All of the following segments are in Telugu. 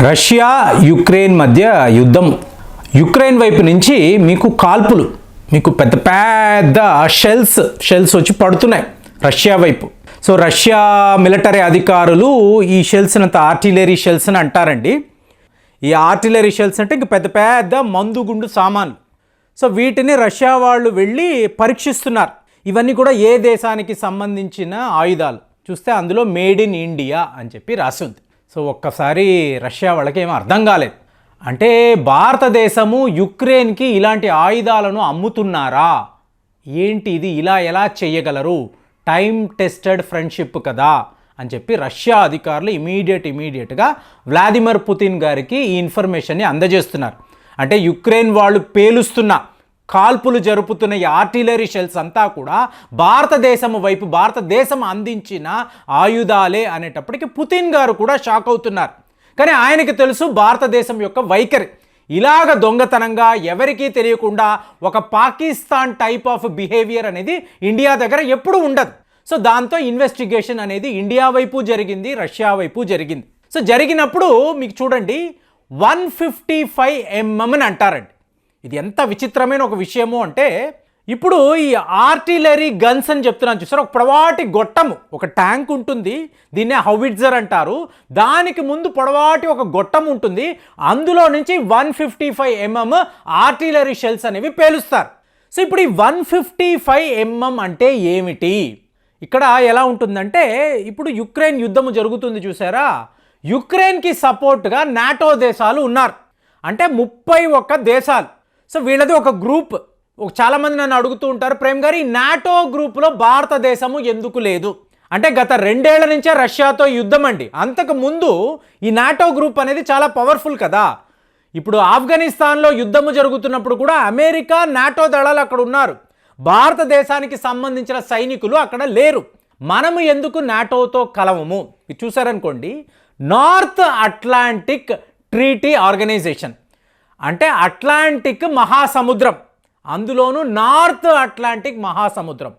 రష్యా యుక్రెయిన్ మధ్య యుద్ధం. యుక్రెయిన్ వైపు నుంచి మీకు కాల్పులు మీకు పెద్ద పెద్ద షెల్స్ షెల్స్ వచ్చి పడుతున్నాయి రష్యా వైపు. సో రష్యా మిలిటరీ అధికారులు ఈ షెల్స్ అంత ఆర్టిలరీ షెల్స్ అని అంటారండి. ఈ ఆర్టిలరీ షెల్స్ అంటే ఇంక పెద్ద పెద్ద మందుగుండు సామాన్లు. సో వీటిని రష్యా వాళ్ళు వెళ్ళి పరీక్షిస్తున్నారు. ఇవన్నీ కూడా ఏ దేశానికి సంబంధించిన ఆయుధాలు? చూస్తే అందులో మేడ్ ఇన్ ఇండియా అని చెప్పి రాసి ఉంది. సో ఒక్కసారి రష్యా వాళ్ళకి ఏమీ అర్థం కాలేదు. అంటే భారతదేశము యుక్రెయిన్కి ఇలాంటి ఆయుధాలను అమ్ముతున్నారా? ఏంటి ఇది? ఇలా ఎలా చేయగలరు? టైం టెస్టెడ్ ఫ్రెండ్షిప్ కదా అని చెప్పి రష్యా అధికారులు ఇమీడియట్ ఇమీడియట్గా వ్లాదిమిర్ పుతిన్ గారికి ఈ ఇన్ఫర్మేషన్ని అందజేస్తున్నారు. అంటే యుక్రెయిన్ వాళ్ళు పేలుస్తున్న కాల్పులు జరుపుతున్న ఈ ఆర్టిలరీ షెల్స్ అంతా కూడా భారతదేశం వైపు భారతదేశం అందించిన ఆయుధాలే అనేటప్పటికీ పుతిన్ గారు కూడా షాక్ అవుతున్నారు. కానీ ఆయనకి తెలుసు భారతదేశం యొక్క వైఖరి. ఇలాగ దొంగతనంగా ఎవరికీ తెలియకుండా ఒక పాకిస్తాన్ టైప్ ఆఫ్ బిహేవియర్ అనేది ఇండియా దగ్గర ఎప్పుడూ ఉండదు. సో దాంతో ఇన్వెస్టిగేషన్ అనేది ఇండియా వైపు జరిగింది రష్యా వైపు జరిగింది. సో జరిగినప్పుడు మీకు చూడండి వన్ ఫిఫ్టీ ఫైవ్ ఎంఎం అని అంటారండి. ఇది ఎంత విచిత్రమైన ఒక విషయము అంటే ఇప్పుడు ఈ ఆర్టిలరీ గన్స్ అని చెప్తున్నాను చూసారు? ఒక పొడవాటి గొట్టము ఒక ట్యాంక్ ఉంటుంది దీన్నే హౌవిట్జర్ అంటారు. దానికి ముందు పొడవాటి ఒక గొట్టం ఉంటుంది అందులో నుంచి one fifty five MM artillery shells అనేవి పేలుస్తారు. సో ఇప్పుడు ఈ వన్ ఫిఫ్టీ ఫైవ్ ఎంఎం అంటే ఏమిటి? ఇక్కడ ఎలా ఉంటుందంటే ఇప్పుడు యుక్రెయిన్ యుద్ధము జరుగుతుంది చూసారా? యుక్రెయిన్కి సపోర్ట్గా నాటో దేశాలు ఉన్నారు. అంటే ముప్పై ఒక్క దేశాలు. సో వీళ్ళది ఒక గ్రూప్. ఒక చాలామంది నన్ను అడుగుతూ ఉంటారు ప్రేమ్ గారు ఈ నాటో గ్రూప్లో భారతదేశము ఎందుకు లేదు? అంటే గత రెండేళ్ళ నుంచే రష్యాతో యుద్ధం అండి. అంతకు ముందు ఈ నాటో గ్రూప్ అనేది చాలా పవర్ఫుల్ కదా. ఇప్పుడు ఆఫ్ఘనిస్తాన్లో యుద్ధము జరుగుతున్నప్పుడు కూడా అమెరికా నాటో దళాలు అక్కడ ఉన్నారు. భారతదేశానికి సంబంధించిన సైనికులు అక్కడ లేరు. మనము ఎందుకు నాటోతో కలవము? ఇది చూసారనుకోండి నార్త్ అట్లాంటిక్ ట్రీటీ ఆర్గనైజేషన్. అంటే అట్లాంటిక్ మహాసముద్రం. అందులోనూ నార్త్ అట్లాంటిక్ మహాసముద్రం.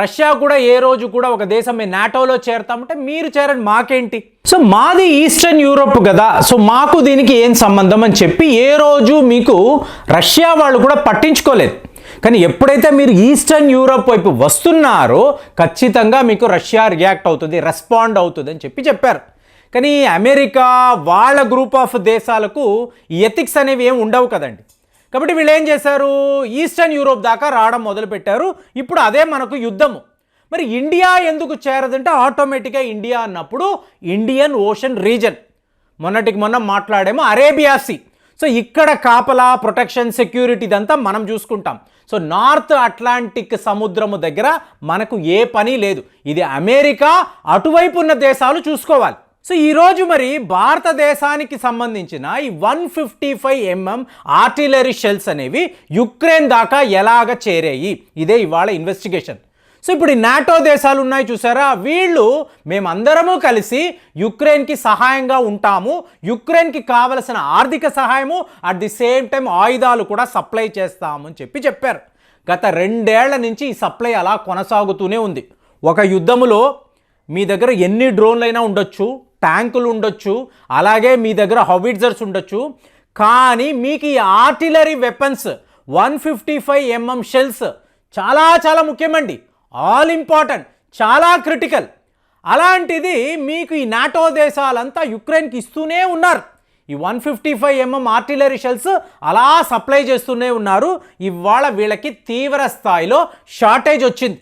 రష్యా కూడా ఏ రోజు కూడా ఒక దేశం మేము నాటోలో చేరతామంటే మీరు చేరండి మాకేంటి? సో మాది ఈస్టర్న్ యూరోప్ కదా. సో మాకు దీనికి ఏం సంబంధం అని చెప్పి ఏ రోజు మీకు రష్యా వాళ్ళు కూడా పట్టించుకోలేదు. కానీ ఎప్పుడైతే మీరు ఈస్టర్న్ యూరోప్ వైపు వస్తున్నారో ఖచ్చితంగా మీకు రష్యా రియాక్ట్ అవుతుంది రెస్పాండ్ అవుతుంది అని చెప్పి చెప్పారు. కానీ అమెరికా వాళ్ళ గ్రూప్ ఆఫ్ దేశాలకు ఎథిక్స్ అనేవి ఏమి ఉండవు కదండి. కాబట్టి వీళ్ళు ఏం చేశారు? ఈస్టర్న్ యూరోప్ దాకా రావడం మొదలుపెట్టారు. ఇప్పుడు అదే మనకు యుద్ధము. మరి ఇండియా ఎందుకు చేరదంటే ఆటోమేటిక్గా ఇండియా అన్నప్పుడు ఇండియన్ ఓషన్ రీజన్. మొన్నటికి మొన్న మాట్లాడేమో అరేబియా సీ. సో ఇక్కడ కాపలా ప్రొటెక్షన్ సెక్యూరిటీ ఇదంతా మనం చూసుకుంటాం. సో నార్త్ అట్లాంటిక్ సముద్రము దగ్గర మనకు ఏ పని లేదు. ఇది అమెరికా అటువైపు ఉన్న దేశాలు చూసుకోవాలి. సో ఈరోజు మరి భారతదేశానికి సంబంధించిన ఈ one fifty five MM artillery shells అనేవి యుక్రెయిన్ దాకా ఎలాగ చేరాయి? ఇదే ఇవాళ ఇన్వెస్టిగేషన్ సో ఇప్పుడు ఈ నాటో దేశాలు ఉన్నాయి చూసారా? వీళ్ళు మేమందరము కలిసి యుక్రెయిన్కి సహాయంగా ఉంటాము. యుక్రెయిన్కి కావలసిన ఆర్థిక సహాయము అట్ ది సేమ్ టైం ఆయుధాలు కూడా సప్లై చేస్తాము అని చెప్పి చెప్పారు. గత రెండేళ్ళ నుంచి ఈ సప్లై అలా కొనసాగుతూనే ఉంది. ఒక యుద్ధములో మీ దగ్గర ఎన్ని డ్రోన్లైనా ఉండొచ్చు. ట్యాంకులు ఉండొచ్చు అలాగే మీ దగ్గర హవిట్జర్స్ ఉండొచ్చు కానీ మీకు ఈ artillery weapons one fifty five MM shells చాలా చాలా ముఖ్యమండి. ఆల్ ఇంపార్టెంట్ చాలా క్రిటికల్. అలాంటిది మీకు ఈ నాటో దేశాలంతా యుక్రెయిన్కి ఇస్తూనే ఉన్నారు. ఈ one fifty five MM artillery shells అలా సప్లై చేస్తూనే ఉన్నారు. ఇవాళ వీళ్ళకి తీవ్ర స్థాయిలో షార్టేజ్ వచ్చింది.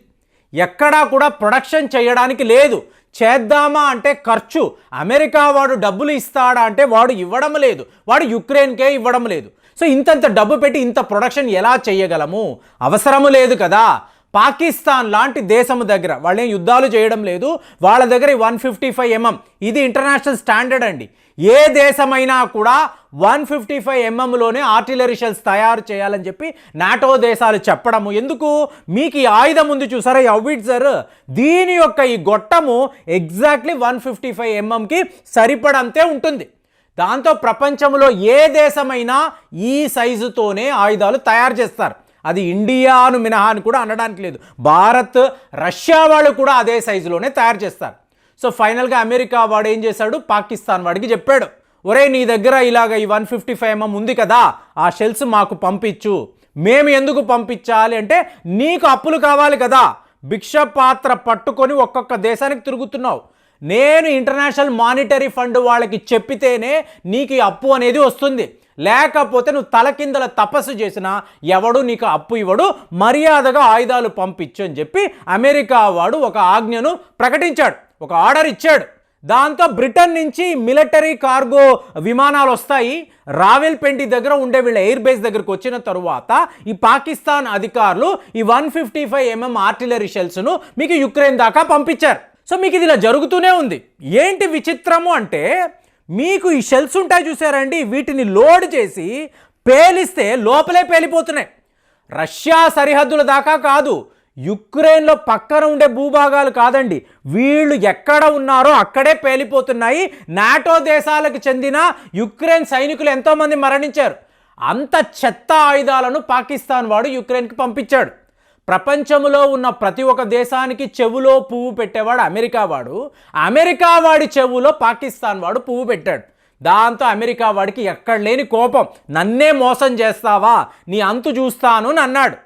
ఎక్కడా కూడా ప్రొడక్షన్ చేయడానికి లేదు. చేద్దామా అంటే ఖర్చు. అమెరికా వాడు డబ్బులు ఇస్తాడా అంటే వాడు ఇవ్వడం లేదు. వాడు యుక్రెయిన్కే ఇవ్వడం లేదు. సో ఇంతంత డబ్బు పెట్టి ఇంత ప్రొడక్షన్ ఎలా చేయగలము? అవసరము లేదు కదా. పాకిస్తాన్ లాంటి దేశము దగ్గర వాళ్ళేం యుద్ధాలు చేయడం లేదు వాళ్ళ దగ్గర వన్ ఫిఫ్టీ ఫైవ్ ఎంఎం ఇది ఇంటర్నేషనల్ స్టాండర్డ్ అండి. ఏ దేశమైనా కూడా వన్ ఫిఫ్టీ ఫైవ్ ఎంఎంలోనే ఆర్టిలరీ షెల్స్ తయారు చేయాలని చెప్పి నాటో దేశాలు చెప్పడము. ఎందుకు? మీకు ఈ ఆయుధం ఉంది చూసారా ఈ సార్ దీని యొక్క ఈ గొట్టము ఎగ్జాక్ట్లీ వన్ ఫిఫ్టీ ఫైవ్ ఎంఎంకి సరిపడంతే ఉంటుంది. దాంతో ప్రపంచంలో ఏ దేశమైనా ఈ సైజుతోనే ఆయుధాలు తయారు చేస్తారు. అది ఇండియాను మినహా అని కూడా అనడానికి లేదు. భారత్ రష్యా వాళ్ళు కూడా అదే సైజులోనే తయారు చేస్తారు. సో ఫైనల్గా అమెరికా వాడు ఏం చేశాడు? పాకిస్తాన్ వాడికి చెప్పాడు. ఒరే నీ దగ్గర ఇలాగ ఈ వన్ ఫిఫ్టీ ఫైవ్ ఎంఎం ఉంది కదా ఆ షెల్స్ మాకు పంపించు. మేము ఎందుకు పంపించాలి అంటే నీకు అప్పులు కావాలి కదా. భిక్ష పాత్ర పట్టుకొని ఒక్కొక్క దేశానికి తిరుగుతున్నావు. నేను ఇంటర్నేషనల్ మానిటరీ ఫండ్ వాళ్ళకి చెప్పితేనే నీకు ఈ అప్పు అనేది వస్తుంది. లేకపోతే నువ్వు తలకిందల తపస్సు చేసినా ఎవడు నీకు అప్పు ఇవ్వడు మర్యాదగా ఆయుధాలు పంపించు అని చెప్పి అమెరికా వాడు ఒక ఆజ్ఞను ప్రకటించాడు ఒక ఆర్డర్ ఇచ్చాడు. దాంతో బ్రిటన్ నుంచి మిలిటరీ కార్గో విమానాలు వస్తాయి. రావెల్పెండి దగ్గర ఉండే వీళ్ళ ఎయిర్ బేస్ దగ్గరకు వచ్చిన తరువాత ఈ పాకిస్తాన్ అధికారులు ఈ one fifty five MM artillery షెల్స్ను మీకు యుక్రెయిన్ దాకా పంపించారు. సో మీకు ఇది ఇలా జరుగుతూనే ఉంది. ఏంటి విచిత్రము అంటే మీకు ఈ షెల్స్ ఉంటాయి చూసారండి వీటిని లోడ్ చేసి పేలిస్తే లోపలే పేలిపోతున్నాయి. రష్యా సరిహద్దుల దాకా కాదు యుక్రెయిన్లో పక్కన ఉండే భూభాగాలు కాదండి. వీళ్ళు ఎక్కడ ఉన్నారో అక్కడే పేలిపోతున్నాయి. నాటో దేశాలకు చెందిన యుక్రెయిన్ సైనికులు ఎంతోమంది మరణించారు. అంత చెత్త ఆయుధాలను పాకిస్తాన్ వాడు యుక్రెయిన్కి పంపించాడు. ప్రపంచంలో ఉన్న ప్రతి ఒక్క దేశానికి చెవులో పువ్వు పెట్టేవాడు అమెరికా వాడు. అమెరికా వాడి చెవులో పాకిస్తాన్ వాడు పువ్వు పెట్టాడు. దాంతో అమెరికా వాడికి ఎక్కడ లేని కోపం. నన్నే మోసం చేస్తావా? నీ అంతు చూస్తాను అని అన్నాడు.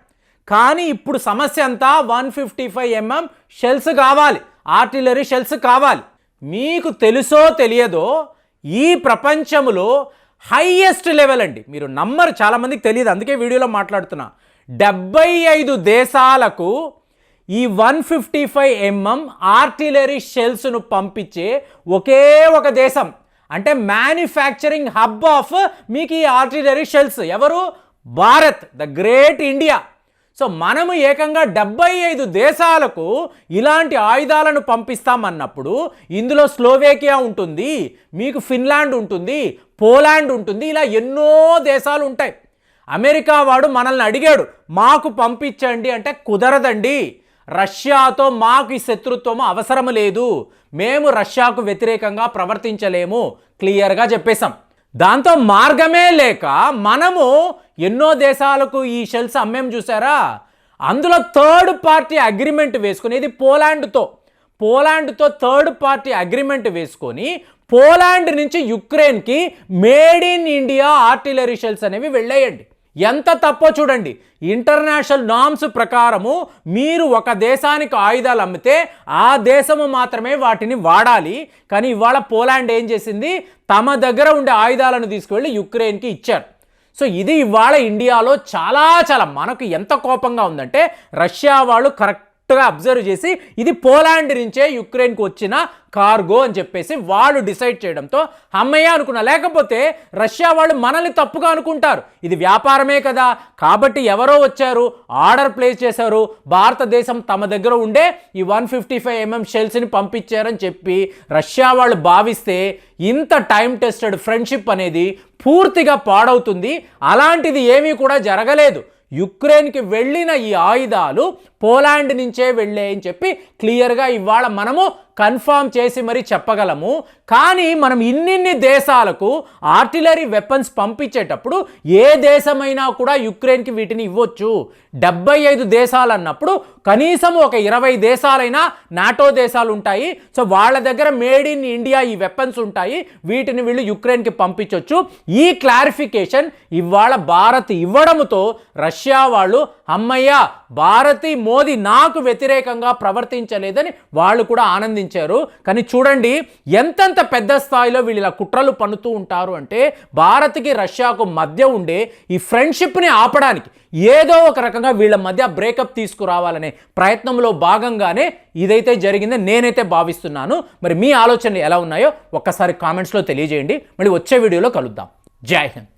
కానీ ఇప్పుడు సమస్య అంతా one fifty five MM shells కావాలి. ఆర్టిలరీ షెల్స్ కావాలి. మీకు తెలుసో తెలియదో ఈ ప్రపంచంలో హైయెస్ట్ లెవెల్ అండి. మీరు నమ్మరు చాలామందికి తెలియదు. అందుకే వీడియోలో మాట్లాడుతున్నా. డెబ్బై ఐదు దేశాలకు ఈ one fifty five MM artillery షెల్స్ను పంపించే ఒకే ఒక దేశం. అంటే మ్యానుఫ్యాక్చరింగ్ హబ్ ఆఫ్ మీకు ఈ ఆర్టిలరీ షెల్స్. ఎవరు? Bharat the great India. So మనము ఏకంగా డెబ్బై ఐదు దేశాలకు ఇలాంటి ఆయుధాలను పంపిస్తామన్నప్పుడు ఇందులో స్లోవేకియా ఉంటుంది మీకు ఫిన్లాండ్ ఉంటుంది పోలాండ్ ఉంటుంది ఇలా ఎన్నో దేశాలు ఉంటాయి. అమెరికా వాడు మనల్ని అడిగాడు మాకు పంపించండి అంటే కుదరదండి. రష్యాతో మాకు ఈ శత్రుత్వం అవసరం లేదు. మేము రష్యాకు వ్యతిరేకంగా ప్రవర్తించలేము. క్లియర్గా చెప్పేశాం. దాంతో మార్గమే లేక మనము ఎన్నో దేశాలకు ఈ షెల్స్ అమ్మేం చూసారా అందులో థర్డ్ పార్టీ అగ్రిమెంట్ వేసుకుని ఇది పోలాండ్తో. పోలాండ్తో థర్డ్ పార్టీ అగ్రిమెంట్ వేసుకొని పోలాండ్ నుంచి యుక్రెయిన్కి made in India artillery shells అనేవి వెళ్ళేయండి. ఎంత తప్పో చూడండి. ఇంటర్నేషనల్ నామ్స్ ప్రకారము మీరు ఒక దేశానికి ఆయుధాలు అమ్మితే ఆ దేశము మాత్రమే వాటిని వాడాలి. కానీ ఇవాళ పోలాండ్ ఏం చేసింది? తమ దగ్గర ఉండే ఆయుధాలను తీసుకువెళ్ళి యుక్రెయిన్కి ఇచ్చారు. సో ఇది ఇవాళ ఇండియాలో చాలా చాలా మనకు ఎంత కోపంగా ఉందంటే రష్యా వాళ్ళు కరెక్ట్ కరెక్ట్గా అబ్జర్వ్ చేసి ఇది పోలాండ్ నుంచే యుక్రెయిన్కి వచ్చిన కార్గో అని చెప్పేసి వాళ్ళు డిసైడ్ చేయడంతో అమ్మయ్య అనుకున్నా లేకపోతే రష్యా వాళ్ళు మనల్ని తప్పుగా అనుకుంటారు. ఇది వ్యాపారమే కదా. కాబట్టి ఎవరో వచ్చారు ఆర్డర్ ప్లేస్ చేశారు భారతదేశం తమ దగ్గర ఉండే ఈ వన్ ఫిఫ్టీ ఫైవ్ ఎంఎం షెల్స్ని పంపించారని చెప్పి రష్యా వాళ్ళు భావిస్తే ఇంత టైం టెస్టెడ్ ఫ్రెండ్షిప్ అనేది పూర్తిగా పాడవుతుంది. అలాంటిది ఏమీ కూడా జరగలేదు. యుక్రెయిన్కి వెళ్ళిన ఈ ఆయుధాలు పోలాండ్ నుంచే వెళ్ళాయని చెప్పి క్లియర్గా ఇవాళ మనము కన్ఫామ్ చేసి మరి చెప్పగలము. కానీ మనం ఇన్నిన్ని దేశాలకు ఆర్టిలరీ వెపన్స్ పంపించేటప్పుడు ఏ దేశమైనా కూడా యుక్రెయిన్కి వీటిని ఇవ్వచ్చు. డెబ్బై ఐదు దేశాలు అన్నప్పుడు కనీసం ఒక ఇరవై దేశాలైనా నాటో దేశాలు ఉంటాయి. సో వాళ్ళ దగ్గర మేడ్ ఇన్ ఇండియా ఈ వెపన్స్ ఉంటాయి. వీటిని వీళ్ళు యుక్రెయిన్కి పంపించవచ్చు ఈ క్లారిఫికేషన్ ఇవాళ భారత్ ఇవ్వడంతో రష్యా వాళ్ళు అమ్మయ్య భారతి మోదీ నాకు వ్యతిరేకంగా ప్రవర్తించలేదని వాళ్ళు కూడా ఆనందించారు. కానీ చూడండి ఎంతెంత పెద్ద స్థాయిలో వీళ్ళు ఇలా కుట్రలు పన్నుతూ ఉంటారు అంటే భారత్కి రష్యాకు మధ్య ఉండే ఈ ఫ్రెండ్షిప్ని ఆపడానికి ఏదో ఒక రకంగా వీళ్ళ మధ్య బ్రేకప్ తీసుకురావాలనే ప్రయత్నంలో భాగంగానే ఇదైతే జరిగిందని నేనైతే భావిస్తున్నాను. మరి మీ ఆలోచనలు ఎలా ఉన్నాయో ఒక్కసారి కామెంట్స్లో తెలియజేయండి. మళ్ళీ వచ్చే వీడియోలో కలుద్దాం. జై హింద్.